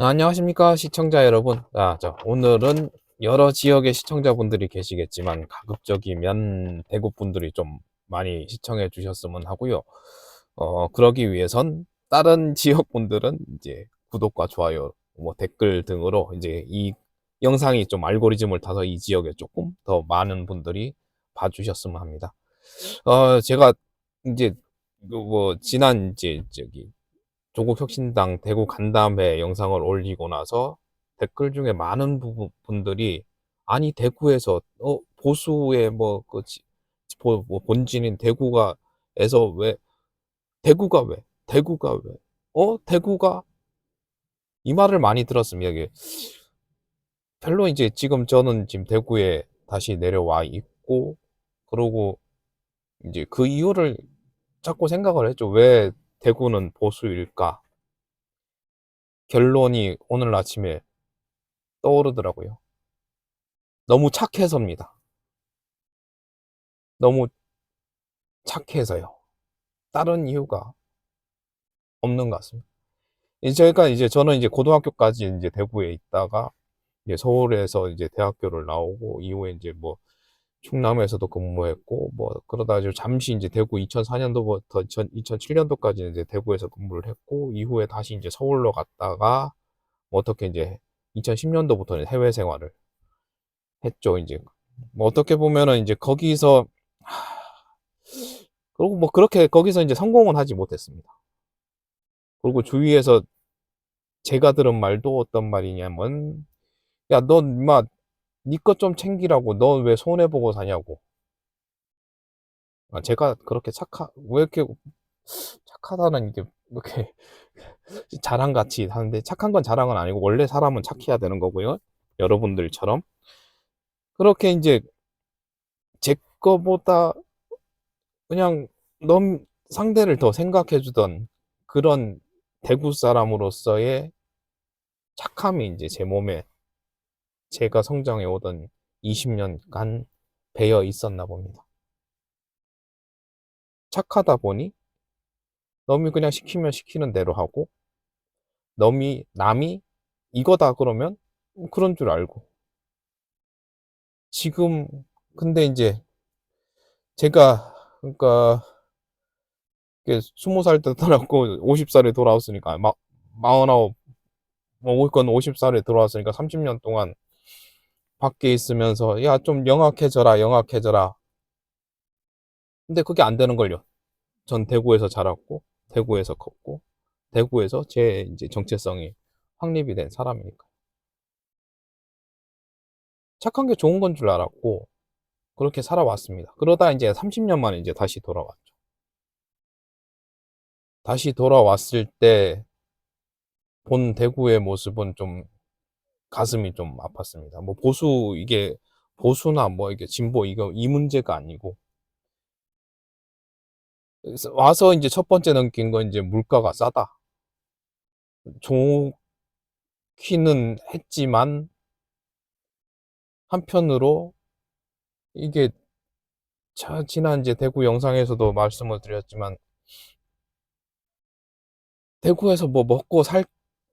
안녕하십니까 시청자 여러분. 아, 자, 오늘은 여러 지역의 시청자분들이 계시겠지만 가급적이면 대구 분들이 좀 많이 시청해 주셨으면 하고요. 어 그러기 위해선 다른 지역 분들은 이제 구독과 좋아요 뭐 댓글 등으로 이제 이 영상이 좀 알고리즘을 타서 이 지역에 조금 더 많은 분들이 봐주셨으면 합니다. 어 제가 이제 그뭐 지난 이제 저기 조국혁신당 대구 간담회 영상을 올리고 나서 댓글 중에 많은 부분 분들이 아니 대구에서 어 보수의 뭐그 뭐 본진인 대구가 에서 왜 대구가 왜 대구가 왜 어 대구가 이 말을 많이 들었습니다. 이게 별로 이제 지금 저는 지금 대구에 다시 내려와 있고 그러고 이제 그 이유를 자꾸 생각을 했죠. 왜 대구는 보수일까? 결론이 오늘 아침에 떠오르더라고요. 너무 착해서입니다. 너무 착해서요. 다른 이유가 없는 것 같습니다. 저희가 이제 저는 이제 고등학교까지 이제 대구에 있다가 이제 서울에서 이제 대학교를 나오고 이후에 이제 뭐 충남에서도 근무했고 뭐 그러다 이제 잠시 이제 대구 2004년도부터 2007년도까지 이제 대구에서 근무를 했고 이후에 다시 이제 서울로 갔다가 뭐 어떻게 이제 2010년도부터는 해외 생활을 했죠. 이제 뭐 어떻게 보면은 이제 거기서 그리고 뭐 그렇게 거기서 이제 성공은 하지 못했습니다. 그리고 주위에서 제가 들은 말도 어떤 말이냐면 야, 넌인 마 니것 좀 챙기라고. 넌왜 손해보고 사냐고. 아, 제가 그렇게 착하 왜 이렇게 착하다는 이게 이렇게 자랑같이 하는데 착한 건 자랑은 아니고 원래 사람은 착해야 되는 거고요 여러분들처럼. 그렇게 이제 제 거보다 그냥 넌 상대를 더 생각해 주던 그런 대구 사람으로서의 착함이 이제 제 몸에 제가 성장해 오던 20년간 배어 있었나 봅니다. 착하다 보니 남이 그냥 시키면 시키는 대로 하고 남이 남이 이거다 그러면 그런 줄 알고 지금 근데 이제 제가 그러니까 20살 때 떠났고 50살에 돌아왔으니까 막 49, 뭐 50살에 돌아왔으니까 30년 동안 밖에 있으면서 야 좀 영악해져라 영악해져라. 근데 그게 안 되는 걸요. 전 대구에서 자랐고 대구에서 컸고 대구에서 제 이제 정체성이 확립이 된 사람이니까 착한 게 좋은 건 줄 알았고 그렇게 살아왔습니다. 그러다 이제 30년 만에 이제 다시 돌아왔죠. 다시 돌아왔을 때 본 대구의 모습은 좀 가슴이 좀 아팠습니다. 뭐 보수 이게 보수나 뭐 이게 진보 이거 이 문제가 아니고 와서 이제 첫 번째 느낀 건 이제 물가가 싸다. 좋기는 했지만 한편으로 이게 자, 지난 이제 대구 영상에서도 말씀을 드렸지만 대구에서 뭐 먹고 살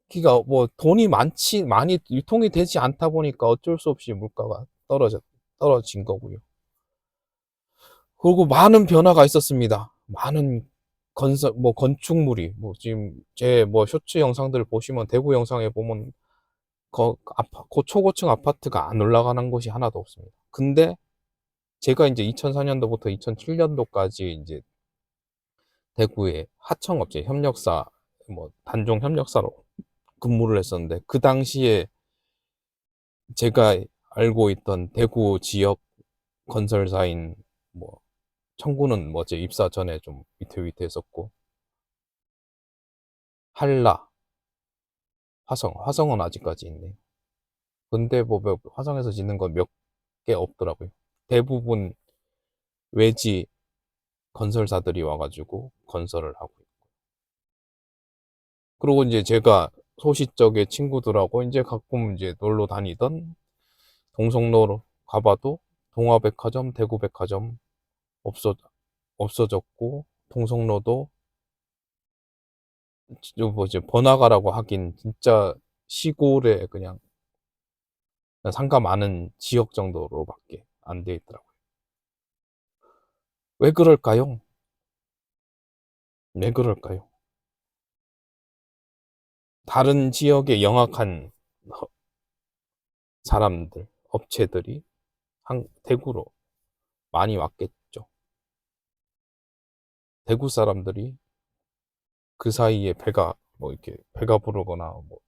기가 뭐 돈이 많지 많이 유통이 되지 않다 보니까 어쩔 수 없이 물가가 떨어져 떨어진 거고요. 그리고 많은 변화가 있었습니다. 많은 건설 뭐 건축물이 뭐 지금 제 뭐 쇼츠 영상들을 보시면 대구 영상에 보면 거, 아파, 고 초고층 아파트가 안 올라가는 곳이 하나도 없습니다. 근데 제가 이제 2004년도부터 2007년도까지 이제 대구의 하청업체 협력사 뭐 단종 협력사로 근무를 했었는데 그 당시에 제가 알고 있던 대구 지역 건설사인 뭐 청구는 뭐 제 입사 전에 좀 위태위태했었고 한라 화성 화성은 아직까지 있네요 근데 뭐 화성에서 짓는 건 몇 개 없더라고요. 대부분 외지 건설사들이 와가지고 건설을 하고 있고. 그리고 이제 제가 소시적의 친구들하고 이제 가끔 이제 놀러 다니던 동성로로 가봐도 동화백화점, 대구백화점 없어 없어졌고 동성로도 뭐 이제 번화가라고 하긴 진짜 시골에 그냥 상가 많은 지역 정도로밖에 안 돼 있더라고요. 왜 그럴까요? 왜 그럴까요? 다른 지역에 영악한 허- 사람들, 업체들이 한, 대구로 많이 왔겠죠. 대구 사람들이 그 사이에 배가 뭐 이렇게 배가 부르거나 뭐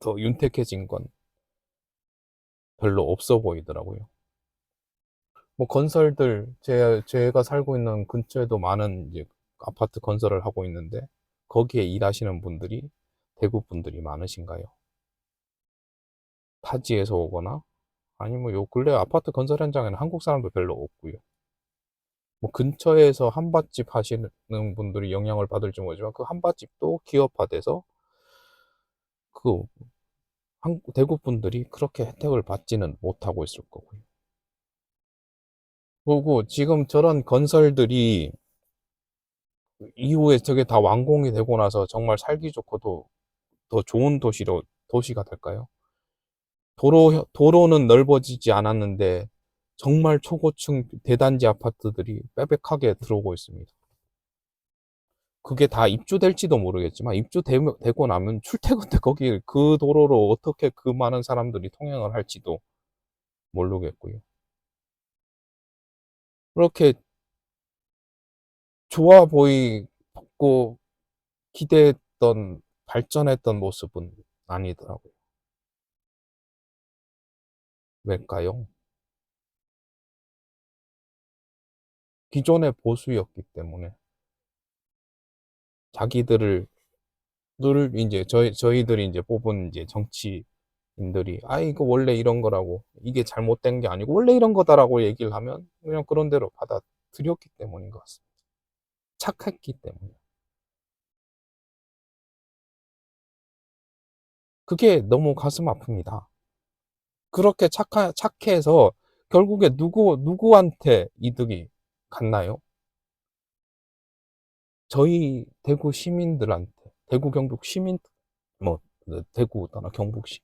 더 윤택해진 건 별로 없어 보이더라고요. 뭐 건설들 제 제가 살고 있는 근처에도 많은 이제 아파트 건설을 하고 있는데 거기에 일하시는 분들이 대구 분들이 많으신가요? 타지에서 오거나 아니면 뭐요 근래 아파트 건설 현장에는 한국 사람도 별로 없고요. 뭐 근처에서 한밭집 하시는 분들이 영향을 받을지 모르지만 그 한밭집도 기업화돼서 그 한, 대구 분들이 그렇게 혜택을 받지는 못하고 있을 거고요. 그리고 지금 저런 건설들이 이후에 저게 다 완공이 되고 나서 정말 살기 좋고도 더 좋은 도시로 도시가 될까요? 도로 도로는 넓어지지 않았는데 정말 초고층 대단지 아파트들이 빼백하게 들어오고 있습니다. 그게 다 입주될지도 모르겠지만 입주되고 나면 출퇴근 때 거기 그 도로로 어떻게 그 많은 사람들이 통행을 할지도 모르겠고요. 그렇게 좋아 보이고 기대했던 발전했던 모습은 아니더라고요. 왜일까요? 기존의 보수였기 때문에 자기들을 늘 이제 저희 저희들이 이제 뽑은 이제 정치인들이 아 이거 원래 이런 거라고 이게 잘못된 게 아니고 원래 이런 거다라고 얘기를 하면 그냥 그런 대로 받아들였기 때문인 것 같습니다. 착했기 때문에. 그게 너무 가슴 아픕니다. 그렇게 착하, 착해서 결국에 누구, 누구한테 이득이 갔나요? 저희 대구 시민들한테, 대구 경북 시민, 뭐, 대구 떠나 경북시,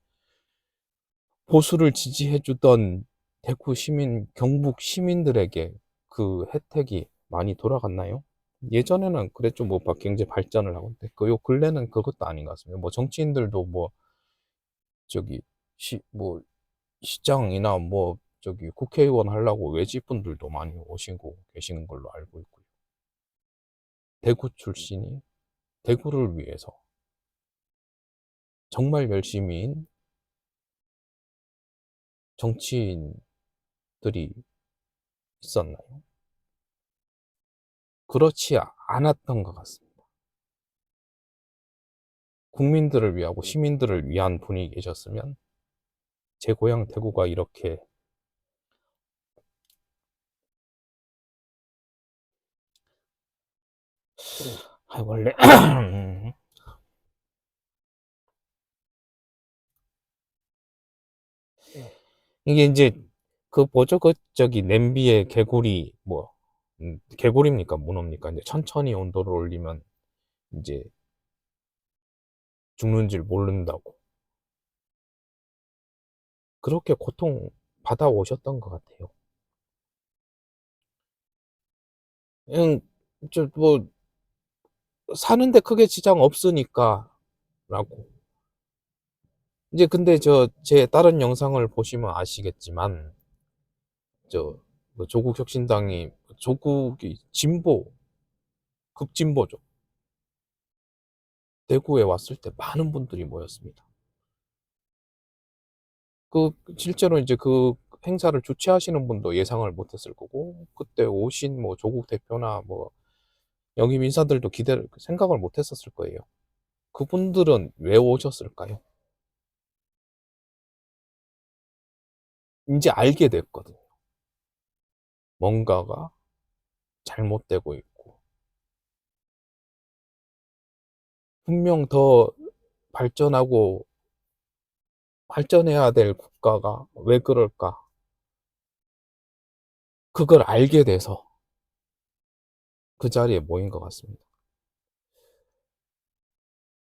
보수를 지지해주던 대구 시민, 경북 시민들에게 그 혜택이 많이 돌아갔나요? 예전에는 그랬죠. 뭐, 막 경제 발전을 하고. 근데 그 요 근래는 그것도 아닌 것 같습니다. 뭐, 정치인들도 뭐, 저기, 시, 뭐, 시장이나 뭐, 저기, 국회의원 하려고 외지분들도 많이 오시고 계시는 걸로 알고 있고요. 대구 출신이 대구를 위해서 정말 열심히인 정치인들이 있었나요? 그렇지 않았던 것 같습니다. 국민들을 위하고 시민들을 위한 분이 계셨으면 제 고향 대구가 이렇게 아, 원래 이게 이제 그 뭐죠? 그 저기 냄비에 개구리 뭐 음, 개구리입니까? 문어입니까? 이제 천천히 온도를 올리면 이제 죽는 줄 모른다고 그렇게 고통 받아 오셨던 것 같아요. 그냥 저 뭐 사는데 크게 지장 없으니까 라고 이제 근데 저 제 다른 영상을 보시면 아시겠지만 저뭐 조국 혁신당이 조국이 진보 극진보죠. 대구에 왔을 때 많은 분들이 모였습니다. 그 실제로 이제 그 행사를 주최하시는 분도 예상을 못했을 거고 그때 오신 뭐 조국 대표나 뭐 영입 인사들도 기대를 생각을 못했었을 거예요. 그분들은 왜 오셨을까요? 이제 알게 됐거든요. 뭔가가 잘못되고 있고 분명 더 발전하고 발전해야 될 국가가 왜 그럴까? 그걸 알게 돼서 그 자리에 모인 것 같습니다.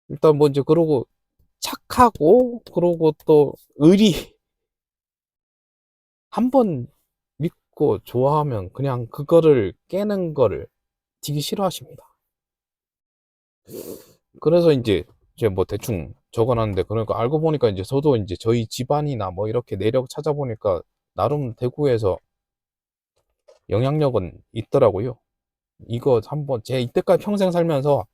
일단 뭐 이제 그러고 착하고 그러고 또 의리 한 번 믿고 좋아하면 그냥 그거를 깨는 거를 되게 싫어하십니다. 그래서 이제 제가 뭐 대충 적어놨는데 그러니까 알고 보니까 이제 저도 이제 저희 집안이나 뭐 이렇게 내력 찾아보니까 나름 대구에서 영향력은 있더라고요. 이거 한번 제 이때까지 평생 살면서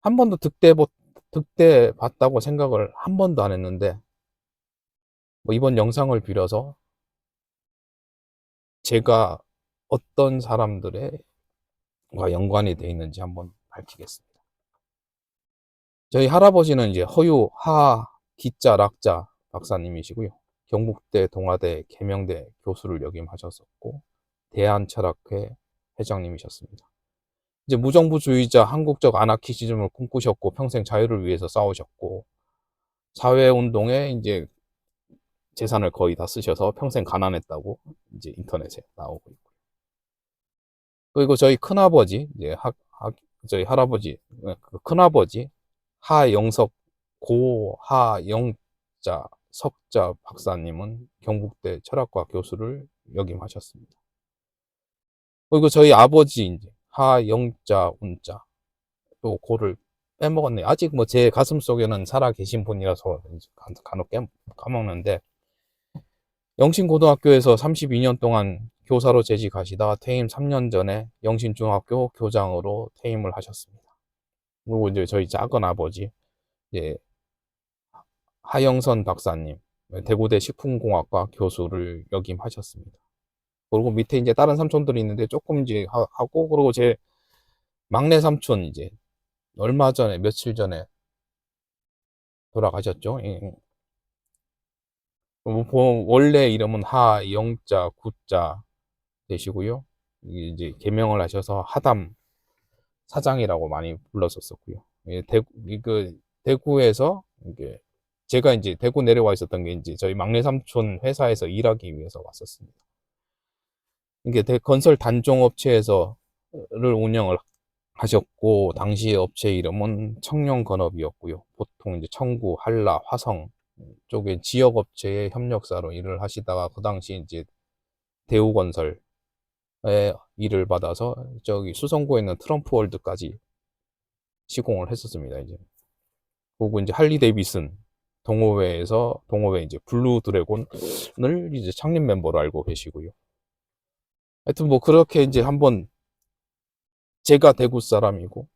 한 번도 득대 보- 득대 봤다고 생각을 한 번도 안 했는데 뭐 이번 영상을 빌어서 제가 어떤 사람들의 과 연관이 돼 있는지 한번 밝히겠습니다. 저희 할아버지는 이제 허유 하 기자 락자 박사님이시고요. 경북대 동아대 계명대 교수를 역임하셨었고 대한철학회 회장님이셨습니다. 이제 무정부주의자 한국적 아나키시즘을 꿈꾸셨고 평생 자유를 위해서 싸우셨고 사회운동에 이제 재산을 거의 다 쓰셔서 평생 가난했다고 이제 인터넷에 나오고 있고 그리고 저희 큰아버지 이제 하, 하- 저희 할아버지 그 큰아버지 하영석 고하영자 석자 박사님은 경북대 철학과 교수를 역임하셨습니다. 그리고 저희 아버지 이제 하영자 운자 또 고를 빼먹었네 요. 아직 뭐 제 가슴 속에는 살아 계신 분이라서 간혹 깨- 까먹는데 영신고등학교에서 32년 동안 교사로 재직하시다 퇴임 3년 전에 영신중학교 교장으로 퇴임을 하셨습니다. 그리고 이제 저희 작은 아버지 이제 하영선 박사님 대구대 식품공학과 교수를 역임하셨습니다. 그리고 밑에 이제 다른 삼촌들이 있는데 조금 이제 하- 하고 그리고 제 막내 삼촌 이제 얼마 전에 며칠 전에 돌아가셨죠. 예. 뭐, 보- 원래 이름은 하영자 구자 되시고요. 이제 개명을 하셔서 하담 사장이라고 많이 불렀었었고요. 예, 대구 그 대구에서 이게 제가 이제 대구 내려와 있었던 게 이제 저희 막내 삼촌 회사에서 일하기 위해서 왔었습니다. 이게 대- 건설 단종 업체에서를 운영을 하셨고 당시 업체 이름은 청룡 건업이었고요. 보통 이제 청구, 한라, 화성 쪽의 지역 업체의 협력사로 일을 하시다가 그 당시 이제 대우건설에 일을 받아서 저기 수성구에 있는 트럼프 월드까지 시공을 했었습니다. 이제 그리고 이제 할리 데이비슨 동호회에서 동호회 이제 블루 드래곤을 이제 창립 멤버로 알고 계시고요. 하여튼 뭐 그렇게 이제 한번 제가 대구 사람이고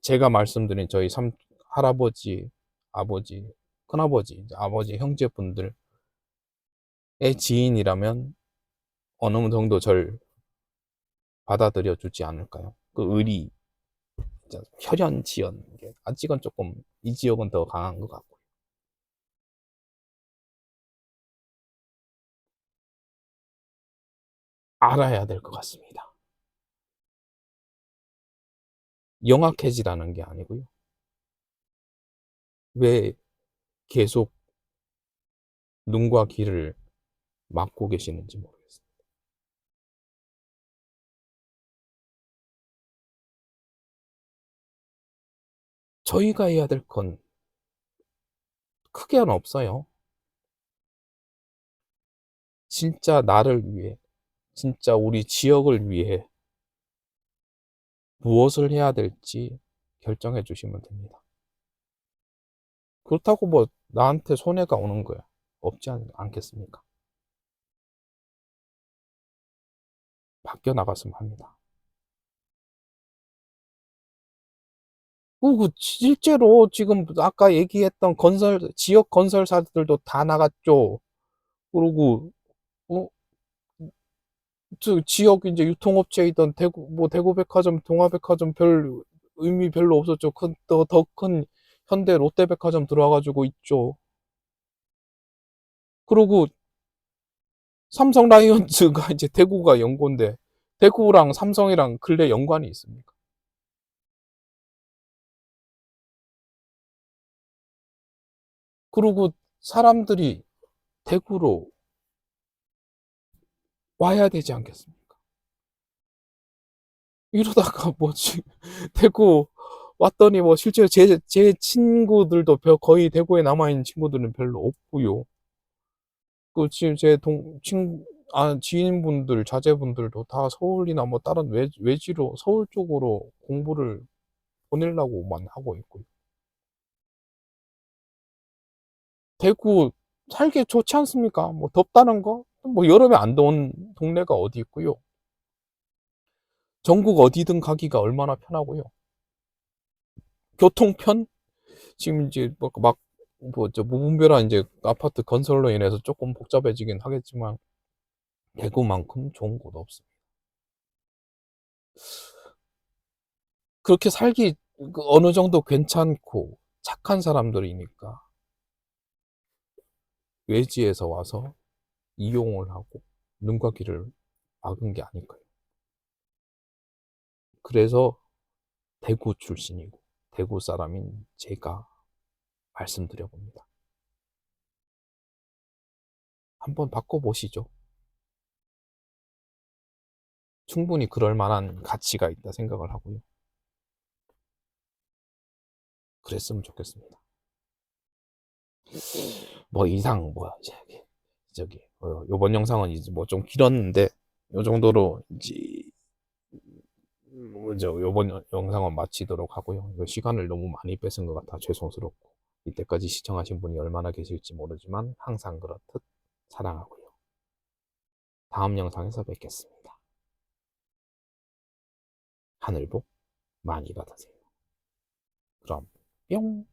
제가 말씀드린 저희 삼 할아버지, 아버지, 큰아버지, 아버지 형제분들의 지인이라면 어느 정도 절 받아들여 주지 않을까요? 그 의리, 진짜 혈연 지연 게 아직은 조금 이 지역은 더 강한 것 같고. 알아야 될 것 같습니다. 영악해지라는 게 아니고요. 왜 계속 눈과 귀를 막고 계시는지 모르겠습니 저희가 해야 될 건 크게는 없어요. 진짜 나를 위해, 진짜 우리 지역을 위해 무엇을 해야 될지 결정해 주시면 됩니다. 그렇다고 뭐 나한테 손해가 오는 거야. 없지 않, 않겠습니까? 바뀌어 나갔으면 합니다. 그 실제로 지금 아까 얘기했던 건설, 지역 건설사들도 다 나갔죠. 그리고, 어, 저 지역 이제 유통업체이던 대구, 뭐 대구백화점, 동아백화점 별 의미 별로 없었죠. 큰, 더, 더큰 현대 롯데백화점 들어와가지고 있죠. 그리고 삼성 라이온즈가 이제 대구가 연고인데, 대구랑 삼성이랑 근래 연관이 있습니까? 그리고 사람들이 대구로 와야 되지 않겠습니까? 이러다가 뭐지? 대구 왔더니 뭐 실제로 제, 제 친구들도 별- 거의 대구에 남아있는 친구들은 별로 없고요. 그 지금 제 동, 친, 아, 지인분들, 자제분들도 다 서울이나 뭐 다른 외, 외지로 서울 쪽으로 공부를 보내려고만 하고 있고요. 대구 살기 좋지 않습니까? 뭐 덥다는 거? 뭐 여름에 안 더운 동네가 어디 있고요. 전국 어디든 가기가 얼마나 편하고요. 교통편? 지금 이제 뭐 막, 뭐, 저 무분별한 이제 아파트 건설로 인해서 조금 복잡해지긴 하겠지만, 대구만큼 좋은 곳 없습니다. 그렇게 살기 그 어느 정도 괜찮고 착한 사람들이니까 외지에서 와서 이용을 하고 눈과 귀를 막은 게 아닐까요? 그래서 대구 출신이고 대구 사람인 제가 말씀드려 봅니다. 한번 바꿔보시죠. 충분히 그럴 만한 가치가 있다 생각을 하고요. 그랬으면 좋겠습니다. 뭐 이상 뭐 저기 저기 어, 요번 영상은 이제 뭐 좀 길었는데 요 정도로 이제 먼저 요번 여- 영상은 마치도록 하고요. 이거 시간을 너무 많이 뺏은 것 같아 죄송스럽고 이때까지 시청하신 분이 얼마나 계실지 모르지만 항상 그렇듯 사랑하고요. 다음 영상에서 뵙겠습니다. 하늘 복 많이 받으세요. 그럼 뿅